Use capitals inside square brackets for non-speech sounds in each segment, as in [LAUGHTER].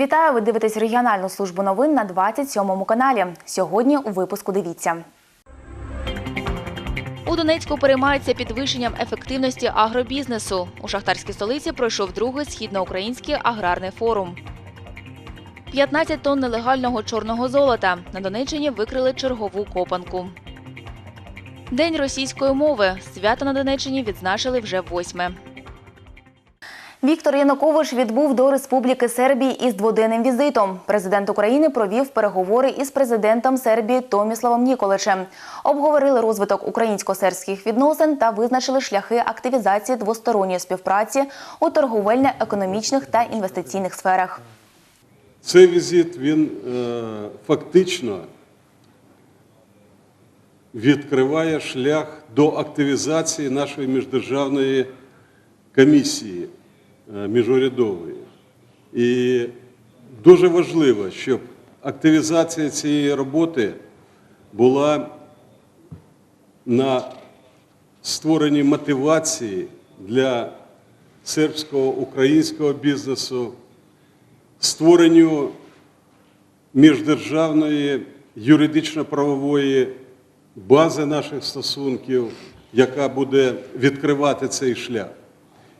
Вітаю! Ви дивитесь регіональну службу новин на 27 каналі. Сьогодні у випуску дивіться. У Донецьку переймаються підвищенням ефективності агробізнесу. У шахтарській столиці пройшов другий східноукраїнський аграрний форум. 15 тонн нелегального чорного золота. На Донеччині викрили чергову копанку. День російської мови. Свято на Донеччині відзначили вже восьме. Віктор Янукович відбув до Республіки Сербії із дводенним візитом. Президент України провів переговори із президентом Сербії Томіславом Ніколичем. Обговорили розвиток українсько-сербських відносин та визначили шляхи активізації двосторонньої співпраці у торговельно-економічних та інвестиційних сферах. Цей візит він е, фактично відкриває шлях до активізації нашої міждержавної комісії міжурядової. І дуже важливо, щоб активізація цієї роботи була на створенні мотивації для сербського українського бізнесу створенню міждержавної юридично-правової бази наших стосунків, яка буде відкривати цей шлях.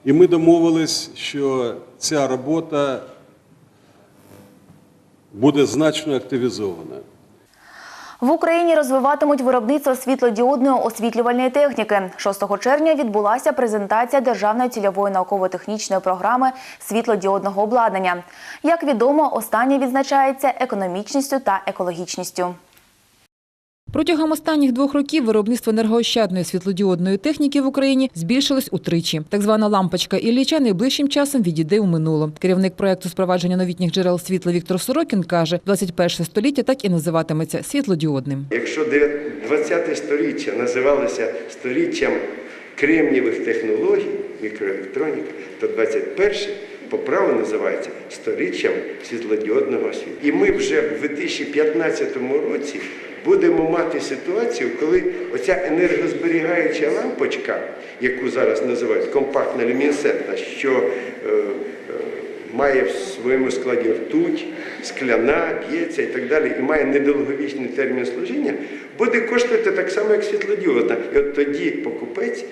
І ми домовились, що ця робота буде значно активізована. В Україні розвиватимуть виробництво світлодіодної освітлювальної техніки. 6 червня відбулася презентація Державної цільової науково-технічної програми світлодіодного обладнання. Як відомо, остання відзначається економічністю та екологічністю. Протягом останніх двох років виробництво енергоощадної світлодіодної техніки в Україні збільшилось утричі. Так звана лампочка Ілліча найближчим часом відійде у минуло. Керівник проекту спровадження новітніх джерел світла Віктор Сорокін каже, 21 століття так і називатиметься світлодіодним. Якщо 20 сторіччя називалося сторіччям кремнієвих технологій, мікроелектроніки, то 21 по праву називається сторіччям світлодіодного світла. І ми вже в 2015 році будемо мати ситуацію, коли оця енергозберігаюча лампочка, яку зараз називають компактна люмінесцентна, що е, е, має в своєму складі ртуть, скляна, п'ється і так далі, і має недовговічний термін служіння, буде коштувати так само, як світлодіодна. І от тоді покупець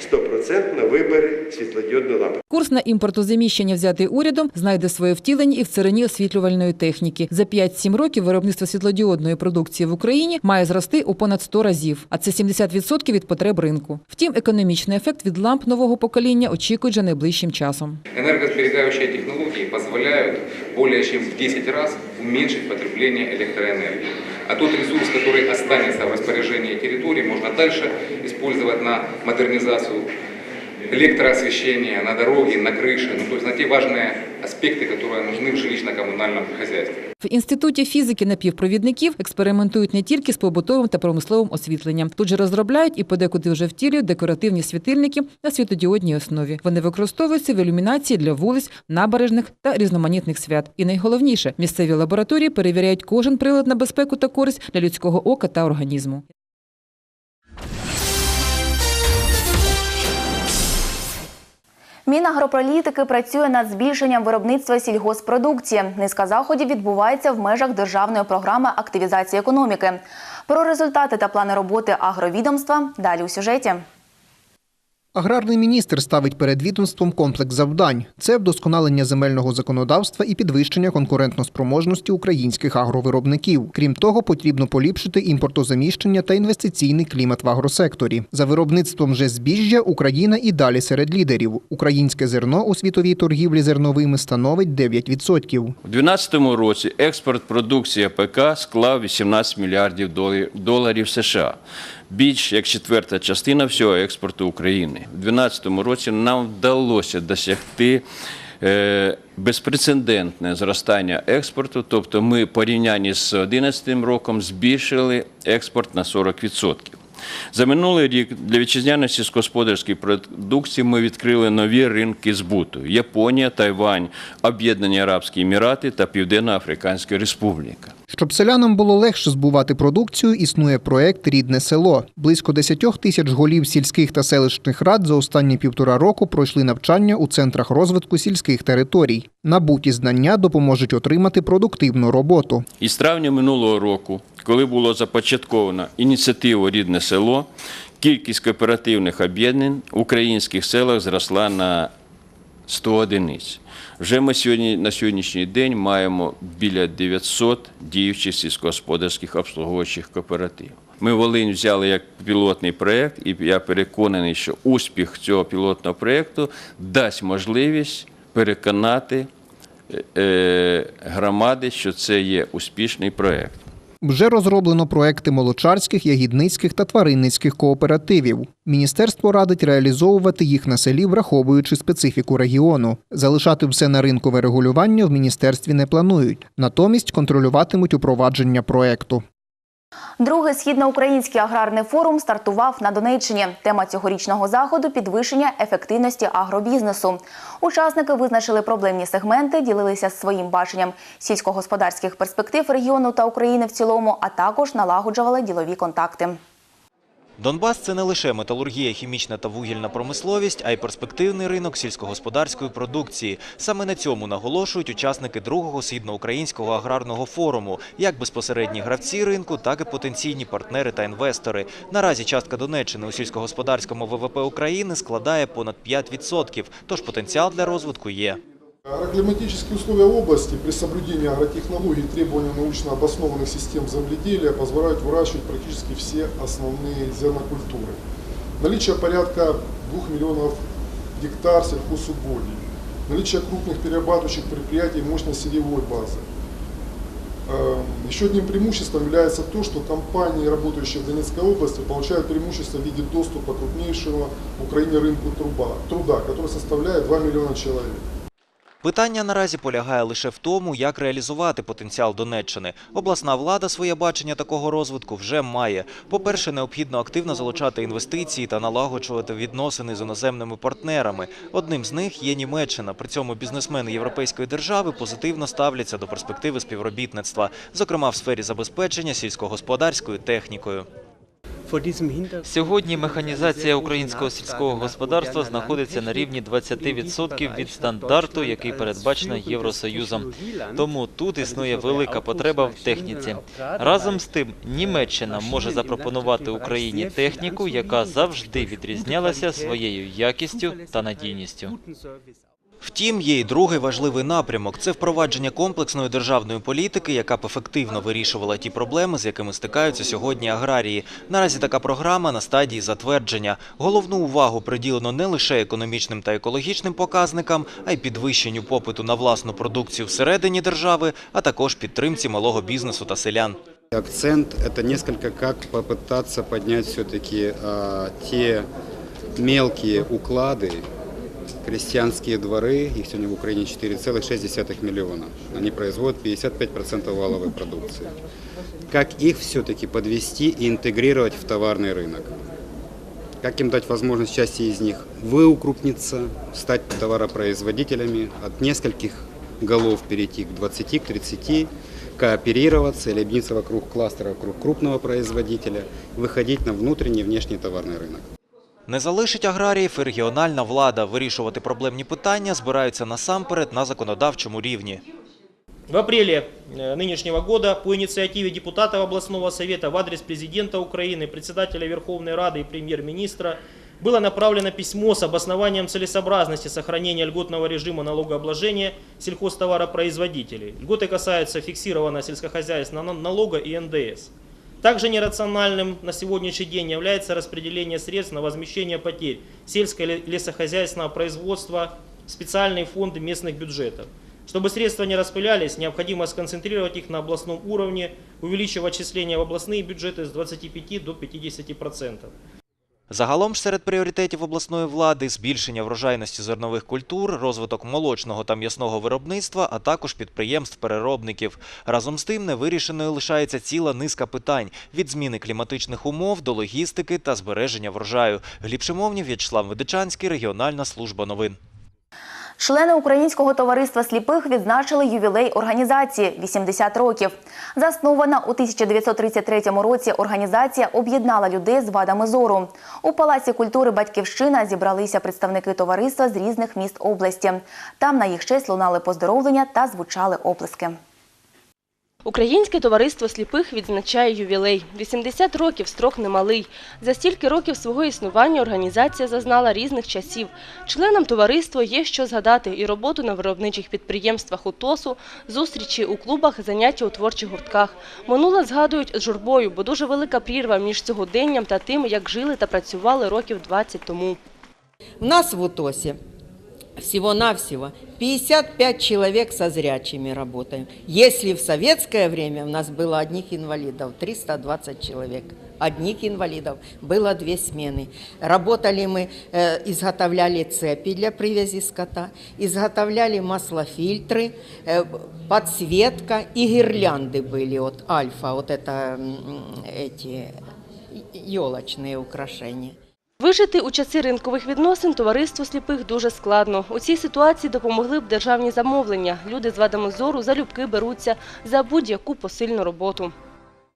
стопроцентно вибере світлодіодну лампу. Курс на імпортозаміщення, взятий урядом, знайде своє втілення і в царині освітлювальної техніки. За 5-7 років виробництво світлодіодної продукції в Україні має зрости у понад 100 разів, а це 70% від потреб ринку. Втім, економічний ефект від ламп нового покоління очікують вже найближчим часом. Энергосберегающие технологии позволяют более чем в 10 раз уменьшить потребление электроэнергии. А тот ресурс, который останется в распоряжении территории, можно дальше использовать на модернизацию электроосвещения, на дороги, на крыши, ну, то есть на те важные аспекты, которые нужны в жилищно-коммунальном хозяйстве. В інституті фізики напівпровідників експериментують не тільки з побутовим та промисловим освітленням. Тут же розробляють і подекуди вже втілюють декоративні світильники на світодіодній основі. Вони використовуються в ілюмінації для вулиць, набережних та різноманітних свят. І найголовніше, місцеві лабораторії перевіряють кожен прилад на безпеку та користь для людського ока та організму. Мінагрополітики працює над збільшенням виробництва сільгоспродукції. Низка заходів відбувається в межах державної програми активізації економіки. Про результати та плани роботи агровідомства далі у сюжеті. Аграрний міністр ставить перед відомством комплекс завдань: це вдосконалення земельного законодавства і підвищення конкурентноспроможності українських агровиробників. Крім того, потрібно поліпшити імпортозаміщення та інвестиційний клімат в агросекторі. За виробництвом же збіжжя Україна і далі серед лідерів. Українське зерно у світовій торгівлі зерновими становить 9%. У 2012 році експорт продукції АПК склав 18 мільярдів доларів- США. Більш як четверта частина всього експорту України. У 2012 році нам вдалося досягти е, безпрецедентне зростання експорту, тобто ми порівнянні з 2011 роком збільшили експорт на 40%. За минулий рік для вітчизняної сільськогосподарської продукції ми відкрили нові ринки збуту: Японія, Тайвань, Об'єднані Арабські Емірати та Південно-Африканська Республіка. Щоб селянам було легше збувати продукцію, існує проект Рідне село. Близько 10 тисяч голів сільських та селищних рад за останні півтора року пройшли навчання у центрах розвитку сільських територій. Набуті знання допоможуть отримати продуктивну роботу. Із травня минулого року, коли було започатковано ініціативу Рідне село, кількість кооперативних об'єднань в українських селах зросла на 100 одиниць. Вже ми сьогодні, на сьогоднішній день маємо біля 900 діючих сільськогосподарських обслуговуючих кооперативів. Ми Волинь взяли як пілотний проєкт, і я переконаний, що успіх цього пілотного проєкту дасть можливість переконати е, громади, що це є успішний проєкт. Вже розроблено проекти молочарських, ягідницьких та тваринницьких кооперативів. Міністерство радить реалізовувати їх на селі, враховуючи специфіку регіону. Залишати все на ринкове регулювання в міністерстві не планують. Натомість контролюватимуть упровадження проекту. Другий східноукраїнський аграрний форум стартував на Донеччині. Тема цьогорічного заходу підвищення ефективності агробізнесу. Учасники визначили проблемні сегменти, ділилися своїм баченням сільськогосподарських перспектив регіону та України в цілому, а також налагоджували ділові контакти. Донбас це не лише металургія, хімічна та вугільна промисловість, а й перспективний ринок сільськогосподарської продукції. Саме на цьому наголошують учасники другого східноукраїнського аграрного форуму, як безпосередні гравці ринку, так і потенційні партнери та інвестори. Наразі частка Донеччини у сільськогосподарському ВВП України складає понад 5%, тож потенціал для розвитку є. Агроклиматические условия области при соблюдении агротехнологий и требований научно обоснованных систем земледелия позволяют выращивать практически все основные зернокультуры. Наличие порядка 2 миллионов гектар сельхозугодий, наличие крупных перерабатывающих предприятий мощной сырьевой базы. Эм, Еще одним преимуществом является то, что компании, работающие в Донецкой области, получают преимущество в виде доступа к крупнейшему в Украине рынку труда, который составляет 2 миллиона человек. Питання наразі полягає лише в тому, як реалізувати потенціал Донеччини. Обласна влада своє бачення такого розвитку вже має. По-перше, необхідно активно залучати інвестиції та налагоджувати відносини з іноземними партнерами. Одним з них є Німеччина. При цьому бізнесмени європейської держави позитивно ставляться до перспективи співробітництва, зокрема в сфері забезпечення сільськогосподарською технікою. Сьогодні механізація українського сільського господарства знаходиться на рівні 20% від стандарту, який передбачено Євросоюзом. Тому тут існує велика потреба в техніці. Разом з тим, Німеччина може запропонувати Україні техніку, яка завжди відрізнялася своєю якістю та надійністю. Втім, є й другий важливий напрямок – це впровадження комплексної державної політики, яка б ефективно вирішувала ті проблеми, з якими стикаються сьогодні аграрії. Наразі така програма на стадії затвердження. Головну увагу приділено не лише економічним та екологічним показникам, а й підвищенню попиту на власну продукцію всередині держави, а також підтримці малого бізнесу та селян. Акцент – это несколько как попытаться поднять все-таки те мелкие уклады, Крестьянские дворы, их сегодня в Украине 4,6 миллиона. Они производят 55% валовой продукции. Как их все-таки подвести и интегрировать в товарный рынок? Как им дать возможность части из них выукрупниться, стать товаропроизводителями, от нескольких голов перейти к 20, к 30, кооперироваться или объединиться вокруг кластера, вокруг крупного производителя, выходить на внутренний и внешний товарный рынок. Не залишить аграріїв і регіональна влада. Вирішувати проблемні питання збираються насамперед на законодавчому рівні. В апреле э, нынешнего года по инициативе депутатов областного совета в адрес президента Украины, председателя Верховной Рады и премьер-министра было направлено письмо с обоснованием целесообразности сохранения льготного режима налогообложения сельхозтоваропроизводителей. Льготы касаются фиксированного сельскохозяйственного налога и НДС. Также нерациональным на сегодняшний день является распределение средств на возмещение потерь сельского лесохозяйственного производства специальные фонды местных бюджетов. Чтобы средства не распылялись, необходимо сконцентрировать их на областном уровне, увеличив отчисления в областные бюджеты с 25 до 50%. Загалом ж серед пріоритетів обласної влади збільшення врожайності зернових культур, розвиток молочного та м'ясного виробництва, а також підприємств-переробників. Разом з тим невирішеною лишається ціла низка питань – від зміни кліматичних умов до логістики та збереження врожаю. Гліб Шимовнів, В'ячеслав Медичанський, Регіональна служба новин. Члени Українського товариства сліпих відзначили ювілей організації 80 років. Заснована у 1933 році організація об'єднала людей з вадами зору. У Палаці культури Батьківщина зібралися представники товариства з різних міст області. Там на їх честь лунали поздоровлення та звучали оплески. Українське товариство сліпих відзначає ювілей. 80 років строк немалий. За стільки років свого існування організація зазнала різних часів. Членам товариства є що згадати і роботу на виробничих підприємствах у ТОСу, зустрічі у клубах, заняття у творчих гуртках. Минуле згадують з журбою, бо дуже велика прірва між сьогоденням та тим, як жили та працювали років 20 тому. У нас в УТОСе всего-навсего 55 человек со зрячими работаем. Если в советское время у нас было одних инвалидов 320 человек, одних инвалидов было две смены. Работали мы, э, изготовляли цепи для привязи скота, изготовляли маслофильтры, э, подсветка и гирлянды были от Альфа, вот это м, эти елочные украшения. Вижити у часи ринкових відносин товариству сліпих дуже складно. У цій ситуації допомогли б державні замовлення. Люди з вадами зору залюбки беруться за будь-яку посильну роботу.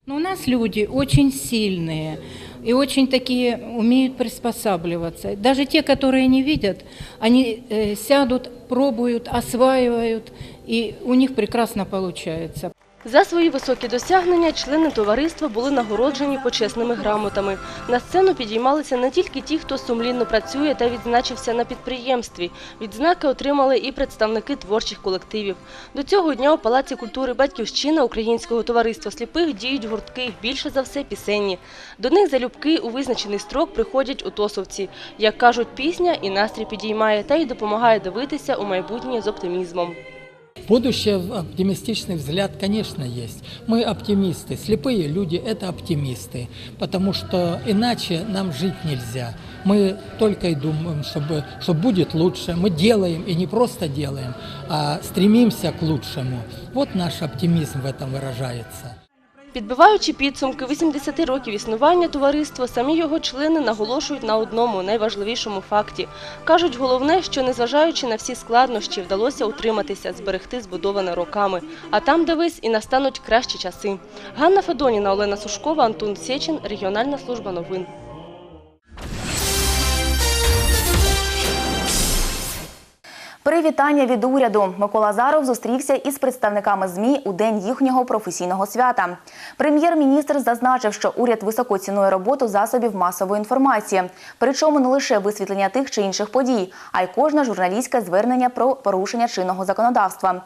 Но у нас люди очень сильные и очень такие умеют приспосабливаться. Даже те, которые не видят, они э, сядут, пробуют, осваивают, и у них прекрасно получается. За свої високі досягнення члени товариства були нагороджені почесними грамотами. На сцену підіймалися не тільки ті, хто сумлінно працює та відзначився на підприємстві. Відзнаки отримали і представники творчих колективів. До цього дня у Палаці культури Батьківщина Українського товариства сліпих діють гуртки, більше за все пісенні. До них залюбки у визначений строк приходять утосовці. Як кажуть, пісня і настрій підіймає та й допомагає дивитися у майбутнє з оптимізмом. Будущее, оптимистичный взгляд, конечно, есть. Мы оптимисты. Слепые люди – это оптимисты, потому что иначе нам жить нельзя. Мы только и думаем, чтобы, что будет лучше. Мы делаем, и не просто делаем, а стремимся к лучшему. Вот наш оптимизм в этом выражается. Підбиваючи підсумки 80 років існування товариства, самі його члени наголошують на одному найважливішому факті. Кажуть, головне, що незважаючи на всі складнощі, вдалося утриматися, зберегти збудоване роками. А там, дивись, і настануть кращі часи. Ганна Федоніна, Олена Сушкова, Антон Сечин, Регіональна служба новин. Привітання від уряду. Микола Заров зустрівся із представниками ЗМІ у день їхнього професійного свята. Прем'єр-міністр зазначив, що уряд високо цінує роботу засобів масової інформації, причому не лише висвітлення тих чи інших подій, а й кожне журналістське звернення про порушення чинного законодавства.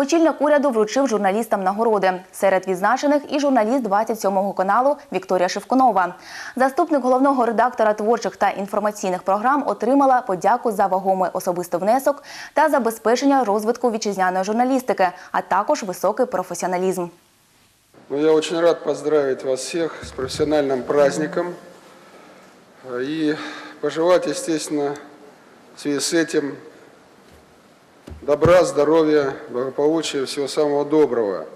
Очільник уряду вручив журналістам нагороди. Серед відзначених і журналіст 27-го каналу Вікторія Шевкунова. Заступник головного редактора творчих та інформаційних програм отримала подяку за вагомий особистий внесок та забезпечення розвитку вітчизняної журналістики, а також високий професіоналізм. Ну, я очень рад поздравить вас всех с профессиональным праздником и пожелать, естественно, в связи с этим добра, здоровья, благополучия, всего самого доброго.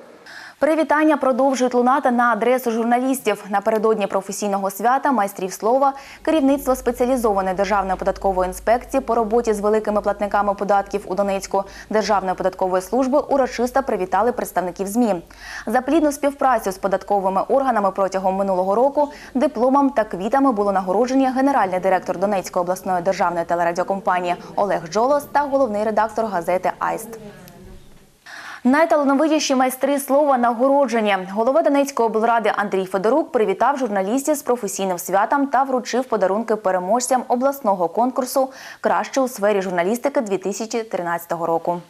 Привітання продовжують лунати на адресу журналістів. Напередодні професійного свята майстрів слова керівництво спеціалізованої державної податкової інспекції по роботі з великими платниками податків у Донецьку Державної податкової служби урочисто привітали представників ЗМІ. За плідну співпрацю з податковими органами протягом минулого року дипломом та квітами було нагороджені генеральний директор Донецької обласної державної телерадіокомпанії Олег Джолос та головний редактор газети Айст. Найталановитіші майстри слова нагородження. Голова Донецької облради Андрій Федорук привітав журналістів з професійним святом та вручив подарунки переможцям обласного конкурсу Краще у сфері журналістики 2013 року.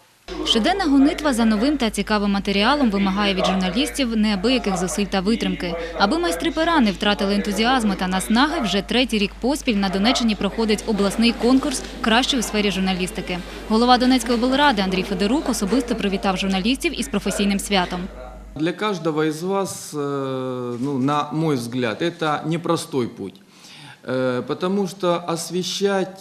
Щоденна гонитва за новим та цікавим матеріалом вимагає від журналістів неабияких зусиль та витримки. Аби майстри пера не втратили ентузіазму та наснаги, вже третій рік поспіль на Донеччині проходить обласний конкурс «Кращий у сфері журналістики». Голова Донецької облради Андрій Федорук особисто привітав журналістів із професійним святом. Для каждого из вас, э, ну, на мой взгляд, это непростой путь. Э, Потому что освещать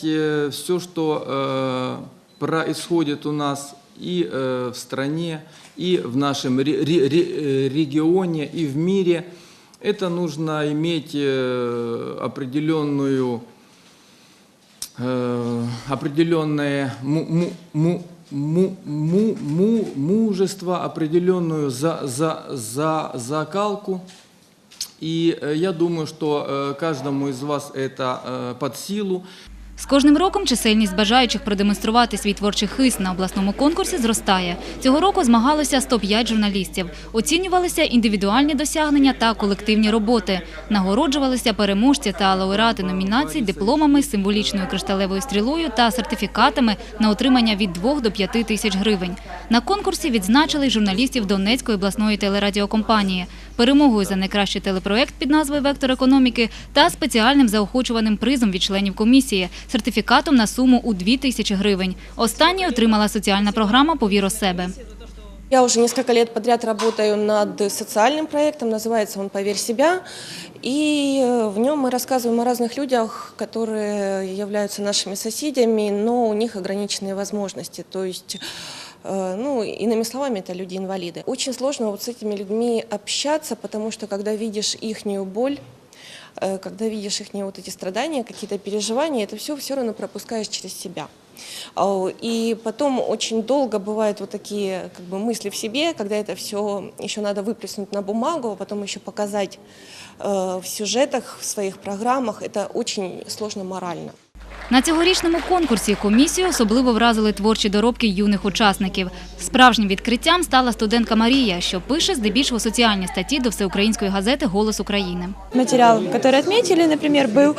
все, что э, происходит у нас и э, в стране, и в нашем ре- регионе, и в мире, это нужно иметь э, определенную э, определенное му- му- му- му- му- му- мужество, определенную за, за, за, закалку. И э, я думаю, что э, каждому из вас это э, под силу. З кожним роком чисельність бажаючих продемонструвати свій творчий хист на обласному конкурсі зростає. Цього року змагалося 105 журналістів. Оцінювалися індивідуальні досягнення та колективні роботи. Нагороджувалися переможці та лауреати номінацій дипломами, символічною кришталевою стрілою та сертифікатами на отримання від 2 до 5 тисяч гривень. На конкурсі відзначили журналістів Донецької обласної телерадіокомпанії Перемогою за найкращий телепроект під назвою Вектор економіки та спеціальним заохочуваним призом від членів комісії сертифікатом на суму у 2 тисячі гривень. Останнє отримала соціальна програма Повір у себе. Я уже несколько лет подряд работаю над социальным проектом, называется он «Поверь себя». И э, в нем мы рассказываем о разных людях, которые являются нашими соседями, но у них ограниченные возможности. То есть, э, ну, иными словами, это люди-инвалиды. Очень сложно вот с этими людьми общаться, потому что когда видишь ихнюю боль, э, когда видишь их вот эти страдания, какие-то переживания, это все все равно пропускаешь через себя. А, И потом очень долго бывают вот такие как бы, мысли в себе, когда это все еще надо выплеснуть на бумагу, а потом еще показать э, в сюжетах, в своих программах. Это очень сложно морально. На цьогорічному конкурсі комісію особливо вразили творчі доробки юних учасників. Справжнім відкриттям стала студентка Марія, що пише здебільшого соціальні статті до всеукраїнської газети Голос України. Материал, который отметили, например, был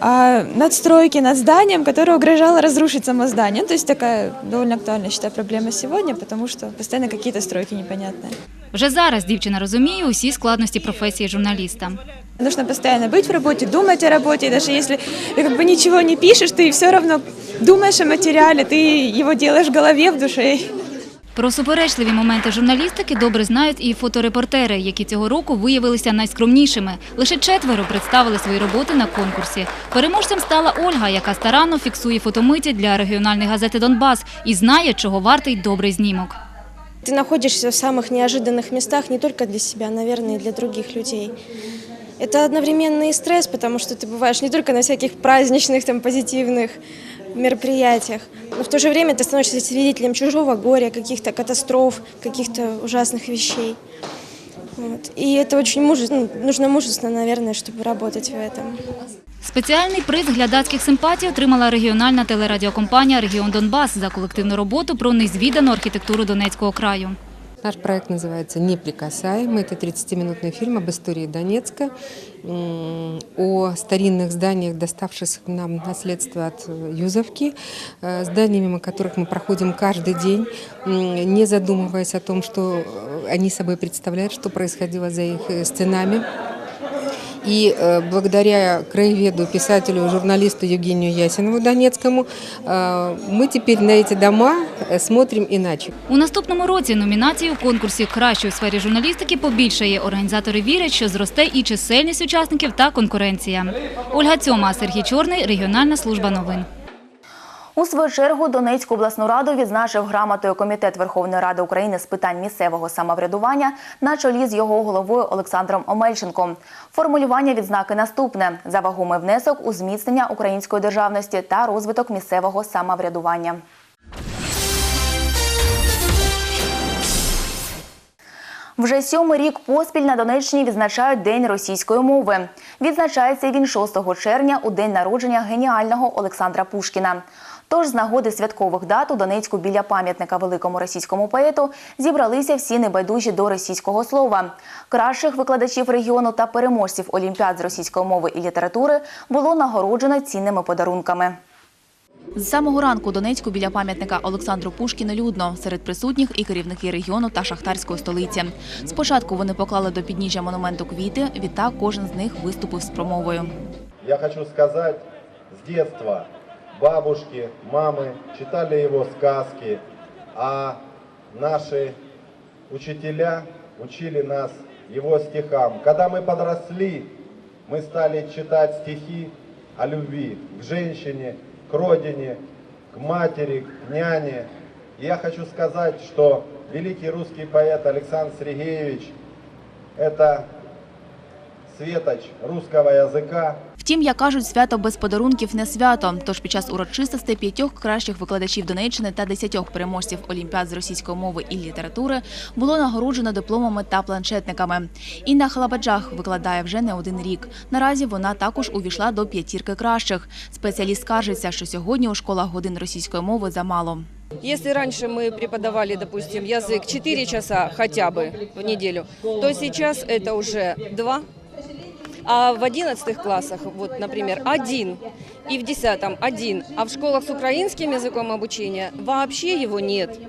а, надстройки над зданием, которое угрожало разрушить само здание. Ну, То есть такая довольно актуальная, считаю, проблема сегодня, потому что постоянно какие-то стройки непонятные. Вже зараз дівчина розуміє усі складності професії журналіста. Нужно постоянно быть в работе, думать о работе, и даже если ты как бы ничего не пишешь, ты все равно думаешь о материале, ты его делаешь в голове, в душе. Про суперечливі моменти журналістики добре знають і фоторепортери, які цього року виявилися найскромнішими. Лише четверо представили свої роботи на конкурсі. Переможцем стала Ольга, яка старанно фіксує фотомиті для регіональної газети «Донбас» і знає, чого вартий добрий знімок. Ты находишься в самых неожиданных местах не только для себя, наверное, и для других людей. Это одновременно и стресс, потому что ты бываешь не только на всяких праздничных, там, позитивных мероприятиях, но в то же время ты становишься свидетелем чужого горя, каких-то катастроф, каких-то ужасных вещей. Вот. И это очень мужественно, ну, нужно мужество, наверное, чтобы работать в этом. Спеціальний приз глядацьких симпатій отримала регіональна телерадіокомпанія «Регіон Донбас» за колективну роботу про незвідану архітектуру Донецького краю. Наш проект называется «Неприкасаемый». Это 30-минутный фильм об истории Донецка, м, о старинных зданиях, доставшихся нам в наследство от э, Юзовки, э, зданиями, мимо которых мы проходим каждый день, м, не задумываясь о том, что э, они собой представляют, что происходило за их э, стенами. И э, благодаря краеведу, писателю, журналисту Евгению Ясинову Донецкому э, мы теперь на эти дома э, смотрим иначе. У наступному році номінацій у конкурсі кращої у сфері журналістики побільшає. Організатори вірять, що зросте і чисельність учасників та конкуренція. Ольга Цьома, Сергій Чорний, регіональна служба новин. У свою чергу Донецьку обласну раду відзначив грамотою Комітет Верховної Ради України з питань місцевого самоврядування на чолі з його головою Олександром Омельченком. Формулювання відзнаки наступне – за вагомий внесок у зміцнення української державності та розвиток місцевого самоврядування. Вже сьомий рік поспіль на Донеччині відзначають День російської мови. Відзначається він 6 червня у день народження геніального Олександра Пушкіна. Тож з нагоди святкових дат у Донецьку біля пам'ятника великому російському поету зібралися всі небайдужі до російського слова. Кращих викладачів регіону та переможців олімпіад з російської мови і літератури було нагороджено цінними подарунками. З самого ранку Донецьку біля пам'ятника Олександру Пушкіну людно. Серед присутніх і керівники регіону та шахтарської столиці. Спочатку вони поклали до підніжжя монументу квіти, відтак кожен з них виступив з промовою. Я хочу сказать, с детства бабушки, мамы читали его сказки, а наши учителя учили нас его стихам. Когда мы подросли, мы стали читать стихи о любви к женщине, к родине, к матери, к няне. И я хочу сказать, что великий русский поэт Александр Сергеевич – это светоч русского языка, Втім, як кажуть, свято без подарунків не свято. Тож під час урочистостей п'ятьох кращих викладачів Донеччини та десятьох переможців олімпіад з російської мови і літератури було нагороджено дипломами та планшетниками. Інна Халабаджах викладає вже не один рік. Наразі вона також увійшла до п'ятірки кращих. Спеціаліст скаржиться, що сьогодні у школах годин російської мови замало. Если раньше мы преподавали, допустим, язык 4 часа хотя бы в неделю, то сейчас это уже 2. а в 11 классах, вот, например, один, и в 10 один, а в школах с украинским языком обучения вообще его нет.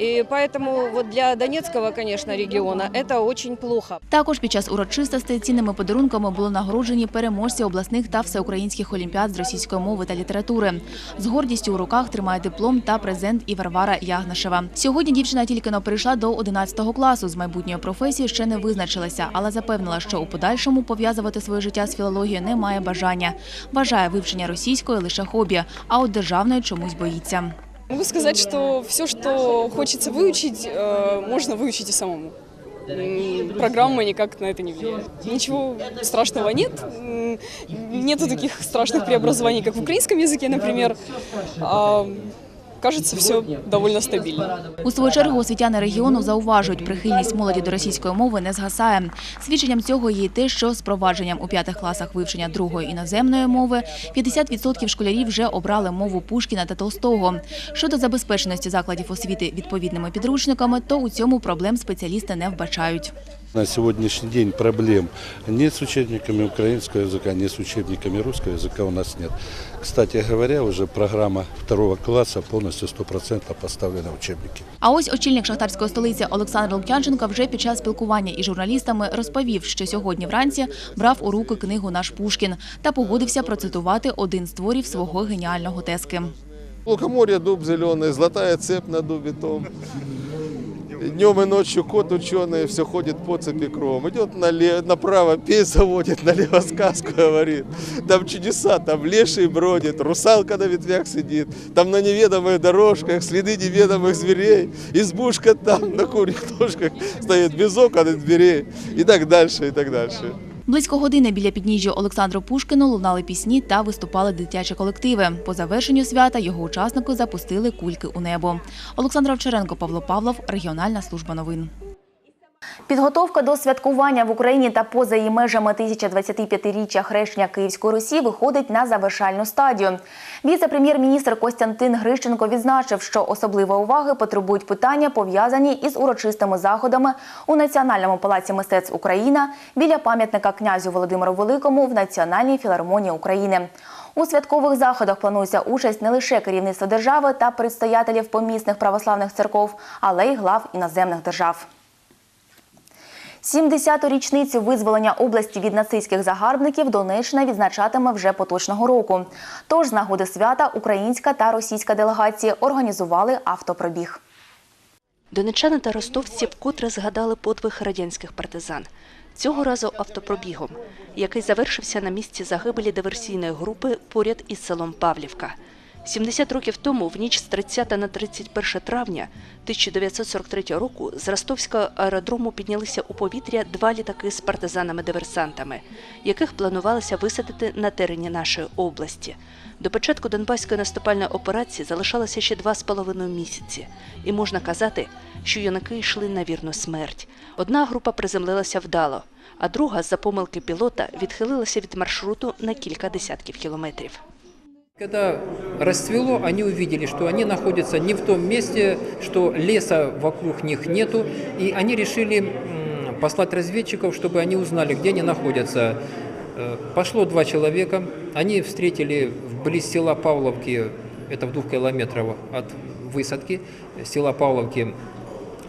И поэтому вот для Донецкого, конечно, региона это очень плохо. Також під час урочистостей цінними подарунками було нагороджені переможці обласних та всеукраїнських олімпіад з російської мови та літератури. З гордістю у руках тримає диплом та презент і Варвара Ягнашева. Сьогодні дівчина тільки но прийшла до 11 класу. З майбутньої професії ще не визначилася, але запевнила, що у подальшому пов'язувати своє життя з філологією не має бажання. Вважає вивчення російської лише хобі, а от державної чомусь боїться. Могу сказать, что все, что хочется выучить, э, можно выучить и самому. М, Программа никак на это не влияет. Ничего страшного нет. М, Нету таких страшных преобразований, как в украинском языке, например. Кажется, все довольно стабильно. У свою чергу освітяни регіону зауважують, прихильність молоді до російської мови не згасає. Свідченням цього є те, що з провадженням у п'ятих класах вивчення другої іноземної мови 50% школярів вже обрали мову Пушкіна та Толстого. Щодо забезпеченості закладів освіти відповідними підручниками, то у цьому проблем спеціалісти не вбачають. На сегодняшний день проблем ни с учебниками украинского языка, ни с учебниками русского языка у нас нет. Кстати говоря, уже программа второго класса полностью стопроцентно поставлена в учебники. А ось очільник шахтарської столиці Олександр Лук'янченко вже під час спілкування із журналістами розповів, що сьогодні вранці брав у руки книгу «Наш Пушкін» та погодився процитувати один з творів свого геніального тески. Лукоморье, дуб зеленый, золотая цепь на дубе том. Днем и ночью кот ученый все ходит по цепи кром. Идет нале- направо, [LAUGHS] пей заводит, налево сказку говорит. Там чудеса, там леший бродит, русалка на ветвях сидит. Там на неведомых дорожках следы неведомых зверей. Избушка там на курьих ножках стоит без окон и дверей. И так дальше, и так дальше. Близько години біля підніжжя Олександру Пушкіну лунали пісні та виступали дитячі колективи. По завершенню свята його учасники запустили кульки у небо. Олександр Овчаренко, Павло Павлов, регіональна служба новин. Підготовка до святкування в Україні та поза її межами 1025-річчя хрещення Київської Русі виходить на завершальну стадію. Віце-прем'єр-міністр Костянтин Грищенко відзначив, що особливої уваги потребують питання, пов'язані із урочистими заходами у Національному палаці мистецтв Україна біля пам'ятника князю Володимиру Великому в Національній філармонії України. У святкових заходах планується участь не лише керівництва держави та предстоятелів помісних православних церков, але й глав іноземних держав. 70-ту річницю визволення області від нацистських загарбників Донеччина відзначатиме вже поточного року. Тож з нагоди свята українська та російська делегації організували автопробіг. Донечани та ростовці вкотре згадали подвиг радянських партизан. Цього разу автопробігом, який завершився на місці загибелі диверсійної групи поряд із селом Павлівка. 70 років тому, в ніч з 30 на 31 травня 1943 року, з ростовського аеродрому піднялися у повітря два літаки з партизанами-диверсантами, яких планувалося висадити на терені нашої області. До початку Донбаської наступальної операції залишалося ще два з половиною місяці, і можна казати, що юнаки йшли на вірну смерть. Одна група приземлилася вдало, а друга з-за помилки пілота відхилилася від маршруту на кілька десятків кілометрів. Когда расцвело, они увидели, что они находятся не в том месте, что леса вокруг них нету, и они решили послать разведчиков, чтобы они узнали, где они находятся. Э, Пошло два человека, они встретили вблизи села Павловки, это в двух километрах от высадки, села Павловки,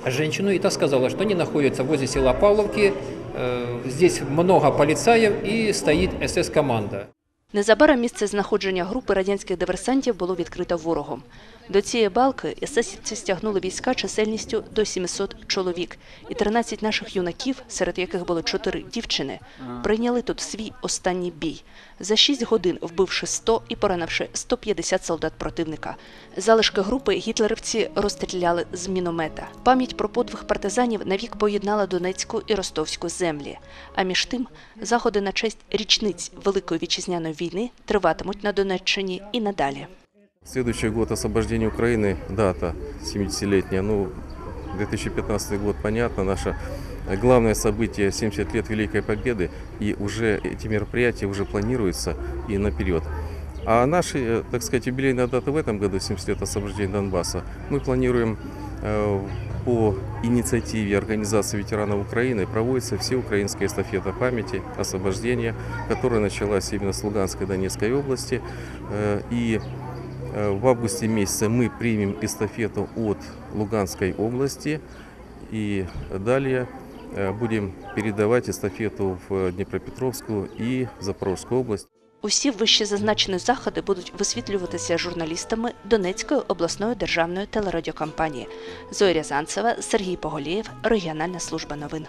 женщину, и та сказала, что они находятся возле села Павловки, э, здесь много полицаев и стоит СС-команда. Незабаром місце знаходження групи радянських диверсантів було відкрито ворогом. До цієї балки есесівці стягнули війська чисельністю до 700 чоловік, і 13 наших юнаків, серед яких були 4 дівчини, прийняли тут свій останній бій. За 6 годин вбивши 100 і поранивши 150 солдат противника. Залишки групи гітлерівці розстріляли з міномета. Пам'ять про подвиг партизанів навік поєднала Донецьку і Ростовську землі. А між тим, заходи на честь річниць Великої вітчизняної війни триватимуть на Донеччині і надалі. Следующий год освобождения Украины, дата 70-летняя, ну, 2015 год, понятно, наше главное событие 70 лет Великой Победы, и уже эти мероприятия уже планируются и наперед. А наши, э, так сказать, юбилейная дата в этом году, 70 лет освобождения Донбасса, мы планируем э, по инициативе Организации ветеранов Украины проводится всеукраинская эстафета памяти освобождения, которая началась именно с Луганской Донецкой области. Э, И В августе месяце мы примем эстафету от Луганской области и далее э, будем передавать эстафету в Днепропетровскую и Запорожскую область. Усі вище зазначені заходи будуть висвітлюватися журналістами Донецької обласної державної телерадіокомпанії. Зоя Рязанцева, Сергій Поголєєв, Регіональна служба новин.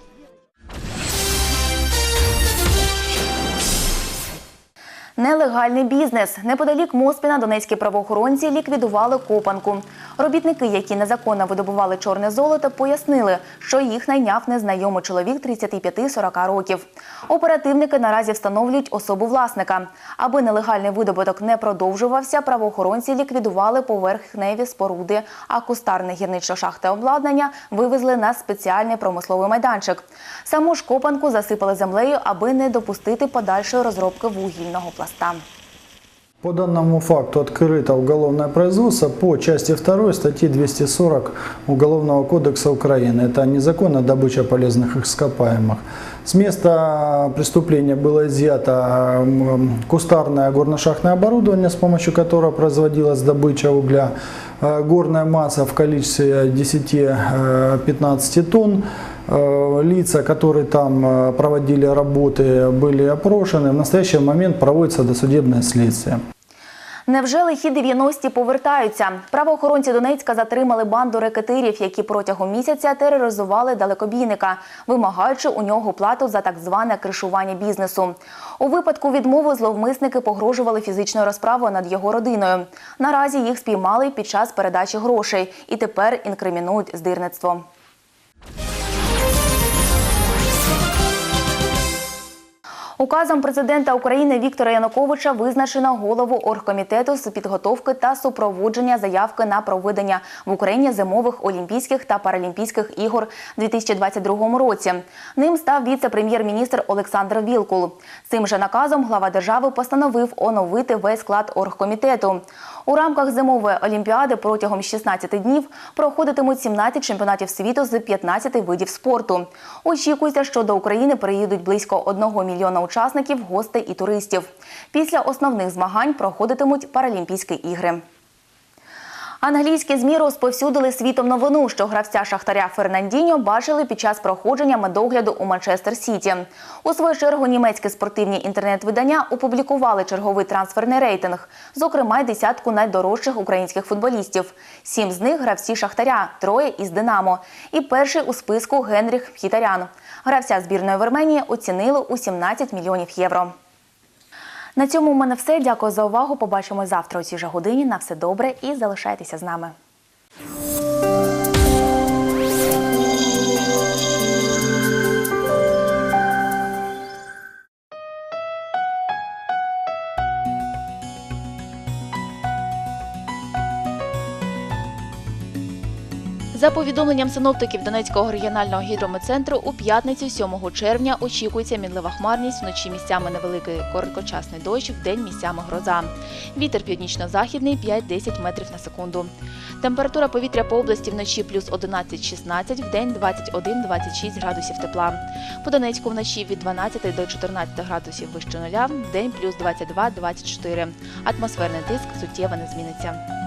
Нелегальний бізнес. Неподалік Моспіна донецькі правоохоронці ліквідували копанку. Робітники, які незаконно видобували чорне золото, пояснили, що їх найняв незнайомий чоловік 35-40 років. Оперативники наразі встановлюють особу власника. Аби нелегальний видобуток не продовжувався, правоохоронці ліквідували поверхневі споруди, а кустарне гірничо-шахте обладнання вивезли на спеціальний промисловий майданчик. Саму ж копанку засипали землею, аби не допустити подальшої розробки вугільного пласта. По данному факту открыто уголовное производство по части 2 статьи 240 Уголовного кодекса Украины. Это незаконная добыча полезных ископаемых. С места преступления было изъято кустарное горно-шахтное оборудование, с помощью которого производилась добыча угля. Э, Горная масса в количестве 10-15 тонн. Э, Лица, которые там э, проводили работы, были опрошены. В настоящий момент проводится досудебное следствие. Невже лихі 90-ті повертаються? Правоохоронці Донецька затримали банду рекетирів, які протягом місяця тероризували далекобійника, вимагаючи у нього плату за так зване кришування бізнесу. У випадку відмови зловмисники погрожували фізичною розправою над його родиною. Наразі їх спіймали під час передачі грошей і тепер інкримінують здирництво. Указом президента України Віктора Януковича визначено голову оргкомітету з підготовки та супроводження заявки на проведення в Україні зимових олімпійських та паралімпійських ігор 2022 році. Ним став віце-прем'єр-міністр Олександр Вілкул. Цим же наказом глава держави постановив оновити весь склад оргкомітету. У рамках зимової олімпіади протягом 16 днів проходитимуть 17 чемпіонатів світу з 15 видів спорту. Очікується, що до України приїдуть близько 1 мільйона учасників, гостей і туристів. Після основних змагань проходитимуть Паралімпійські ігри. Англійські ЗМІ розповсюдили світом новину, що гравця Шахтаря Фернандіньо бачили під час проходження медогляду у Манчестер Сіті. У свою чергу німецькі спортивні інтернет-видання опублікували черговий трансферний рейтинг, зокрема й десятку найдорожчих українських футболістів. Сім з них гравці Шахтаря, троє із Динамо. І перший у списку Генріх Хітарян. Гравця збірної Вірменії оцінили у 17 мільйонів євро. На цьому у мене все. Дякую за увагу. Побачимо завтра у цій же годині. На все добре і залишайтеся з нами. За повідомленням синоптиків Донецького регіонального гідрометцентру, у п'ятницю 7 червня очікується мінлива хмарність, вночі місцями невеликий короткочасний дощ, вдень місцями гроза. Вітер північно-західний 5-10 метрів на секунду. Температура повітря по області вночі плюс 11-16, вдень 21-26 градусів тепла. По Донецьку вночі від 12 до 14 градусів вище нуля, вдень плюс 22-24. Атмосферний тиск суттєво не зміниться.